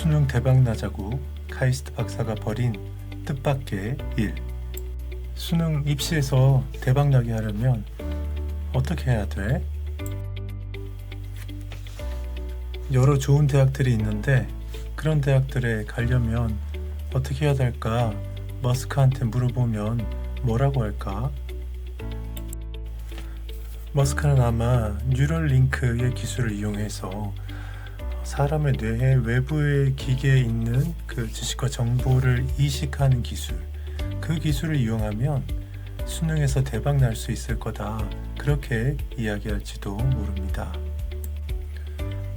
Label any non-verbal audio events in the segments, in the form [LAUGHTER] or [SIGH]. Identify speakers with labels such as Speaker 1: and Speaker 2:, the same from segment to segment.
Speaker 1: 수능 대박 나자고 카이스트 박사가 벌인 뜻밖의 일. 수능 입시에서 대박 나게 하려면 어떻게 해야 돼? 여러 좋은 대학들이 있는데 그런 대학들에 가려면 어떻게 해야 될까? 머스크한테 물어보면 뭐라고 할까? 머스크는 아마 뉴럴링크의 기술을 이용해서 사람의 뇌의 외부의 기계에 있는 그 지식과 정보를 이식하는 기술, 그 기술을 이용하면 수능에서 대박 날 수 있을 거다. 그렇게 이야기할지도 모릅니다.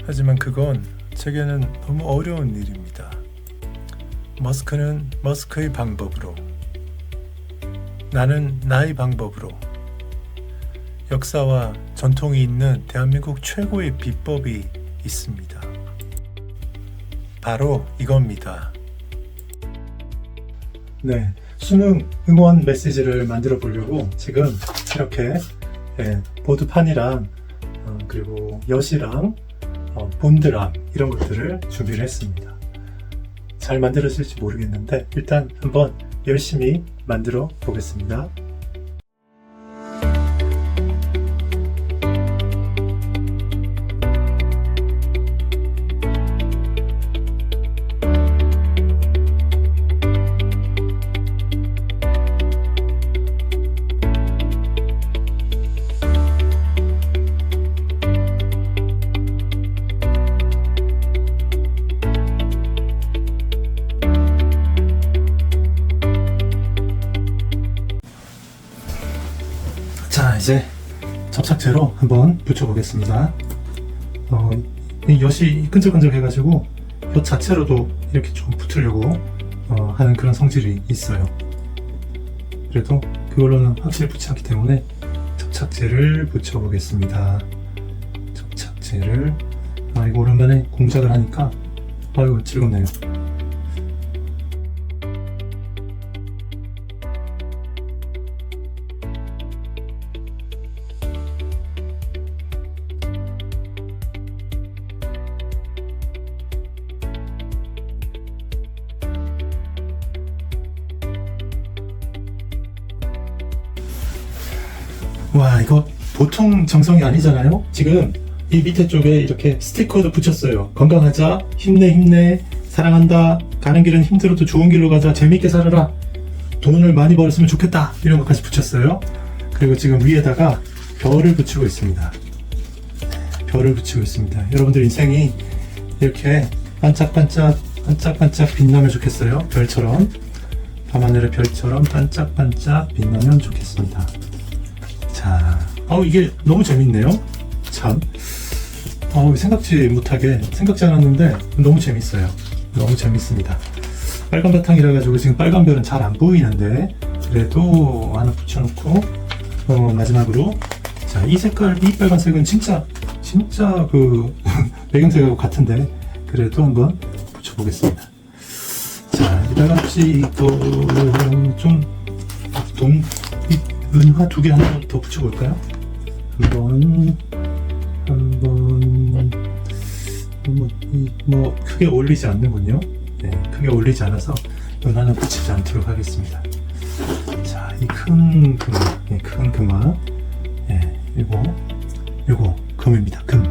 Speaker 1: 하지만 그건 제게는 너무 어려운 일입니다. 머스크는 머스크의 방법으로, 나는 나의 방법으로, 역사와 전통이 있는 대한민국 최고의 비법이 있습니다. 바로 이겁니다. 네, 수능 응원 메시지를 만들어 보려고 지금 이렇게 예, 보드판이랑 어, 그리고 엿이랑 어, 본드랑 이런 것들을 준비를 했습니다. 잘 만들어질지 모르겠는데 일단 한번 열심히 만들어 보겠습니다. 이제 접착제로 한번 붙여보겠습니다. 어, 이 엿이 끈적끈적해가지고 엿 자체로도 이렇게 좀 붙으려고 어, 하는 그런 성질이 있어요. 그래도 그걸로는 확실히 붙지 않기 때문에 접착제를 붙여보겠습니다. 접착제를 아 이거 오랜만에 공작을 하니까 아이고 즐겁네요. 와 이거 보통 정성이 아니잖아요? 지금 이 밑에 쪽에 이렇게 스티커도 붙였어요. 건강하자 힘내 힘내 사랑한다 가는 길은 힘들어도 좋은 길로 가자 재밌게 살아라. 돈을 많이 벌었으면 좋겠다 이런 것까지 붙였어요. 그리고 지금 위에다가 별을 붙이고 있습니다. 별을 붙이고 있습니다. 여러분들 인생이 이렇게 반짝반짝 반짝반짝 빛나면 좋겠어요. 별처럼. 밤하늘의 별처럼 반짝반짝 빛나면 좋겠습니다 자, 어 이게 너무 재밌네요. 참, 어 생각지 못하게 생각지 않았는데 너무 재밌어요. 너무 재밌습니다. 빨간 바탕이라 가지고 지금 빨간 별은 잘 안 보이는데 그래도 하나 붙여놓고 어, 마지막으로 자 이 색깔 이 빨간색은 진짜 진짜 그 [LAUGHS] 배경색하고 같은데 그래도 한번 붙여보겠습니다. 자 이따가 혹시 이거 좀동 은화 두개 하나 더 붙여볼까요? 한번 한번 뭐, 이- 뭐 크게 올리지 않는군요. 네, 크게 올리지 않아서 은화는 붙이지 않도록 하겠습니다. 자, 이 큰 금화, 네, 큰 금화, 네, 이거 이거 금입니다. 금.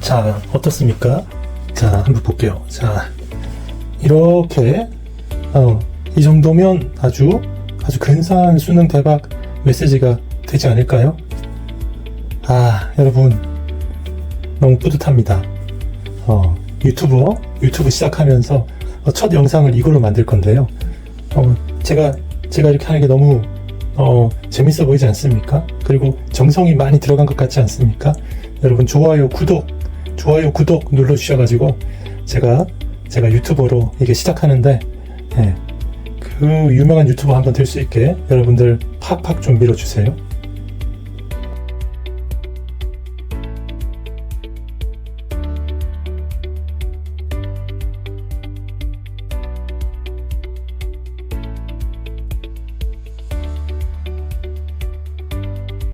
Speaker 1: 자, 어떻습니까? 자, 한번 볼게요. 자, 이렇게 어, 이 정도면 아주 아주 근사한 수능 대박 메시지가 되지 않을까요? 아, 여러분, 너무 뿌듯합니다. 어, 유튜버, 유튜브 시작하면서 어, 첫 영상을 이걸로 만들 건데요. 어, 제가, 제가 이렇게 하는 게 너무, 어, 재밌어 보이지 않습니까? 그리고 정성이 많이 들어간 것 같지 않습니까? 여러분, 좋아요, 구독, 좋아요, 구독 눌러주셔가지고, 제가, 제가 유튜버로 이게 시작하는데, 예, 그 유명한 유튜버 한번 될 수 있게 여러분들 팍팍 좀 밀어주세요.